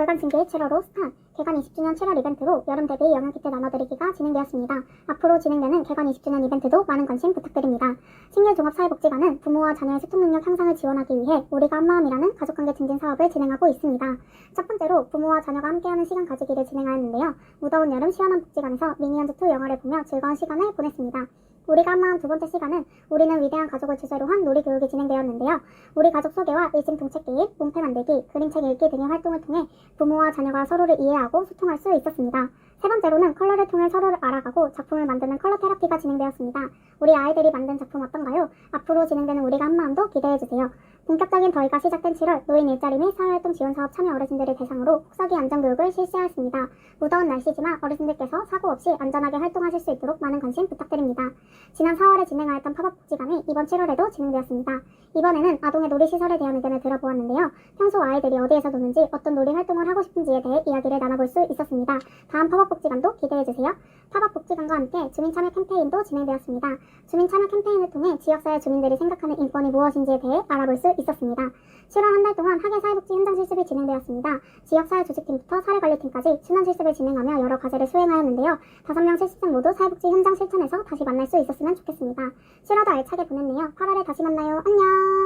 월간 징계 7월호 스탄 개관 20주년 7월 이벤트로 여름 대비 영양 키트 나눠드리기가 진행되었습니다. 앞으로 진행되는 개관 20주년 이벤트도 많은 관심 부탁드립니다. 신길종합사회복지관은 부모와 자녀의 소통 능력 향상을 지원하기 위해 우리가 한마음이라는 가족관계 증진 사업을 진행하고 있습니다. 첫 번째로 부모와 자녀가 함께하는 시간 가지기를 진행하였는데요. 무더운 여름 시원한 복지관에서 미니언즈2 영화를 보며 즐거운 시간을 보냈습니다. 우리가 한마음 두 번째 시간은 우리는 위대한 가족을 주제로 한 놀이 교육이 진행되었는데요. 우리 가족 소개와 일심 동책 기입, 몸패 만들기, 그림책 읽기 등의 활동을 통해 부모와 자녀가 서로를 이해하고 소통할 수 있었습니다. 세 번째로는 컬러를 통해 서로를 알아가고 작품을 만드는 컬러 테라피가 진행되었습니다. 우리 아이들이 만든 작품 어떤가요? 앞으로 진행되는 우리가 한 마음도 기대해주세요. 본격적인 더위가 시작된 7월 노인 일자리 및 사회활동 지원 사업 참여 어르신들을 대상으로 폭삭이 안전교육을 실시하였습니다. 무더운 날씨지만 어르신들께서 사고 없이 안전하게 활동하실 수 있도록 많은 관심 부탁드립니다. 지난 4월에 진행하였던 팝업 복지관이 이번 7월에도 진행되었습니다. 이번에는 아동의 놀이시설에 대한 의견을 들어보았는데요. 평소 아이들이 어디에서 노는지 어떤 놀이 활동을 하고 싶은지에 대해 이야기를 나눠볼 수 있었습니다. 다음 팝업 복지관도 기대해주세요. 팝업 복지관과 함께 주민 참여 캠페인도 진행되었습니다. 주민 참여 캠페인을 통해 지역사회 주민들이 생각하는 인권이 무엇인지에 대해 알아볼 수 있었습니다. 7월 한 달 동안 학예 사회복지 현장 실습이 진행되었습니다. 지역사회 조직팀부터 사례관리팀까지 순환 실습을 진행하며 여러 과제를 수행하였는데요. 5명 실습생 모두 사회복지 현장 실천에서 다시 만날 수 있었으면 좋겠습니다. 7월도 알차게 보냈네요. 8월에 다시 만나요. 안녕!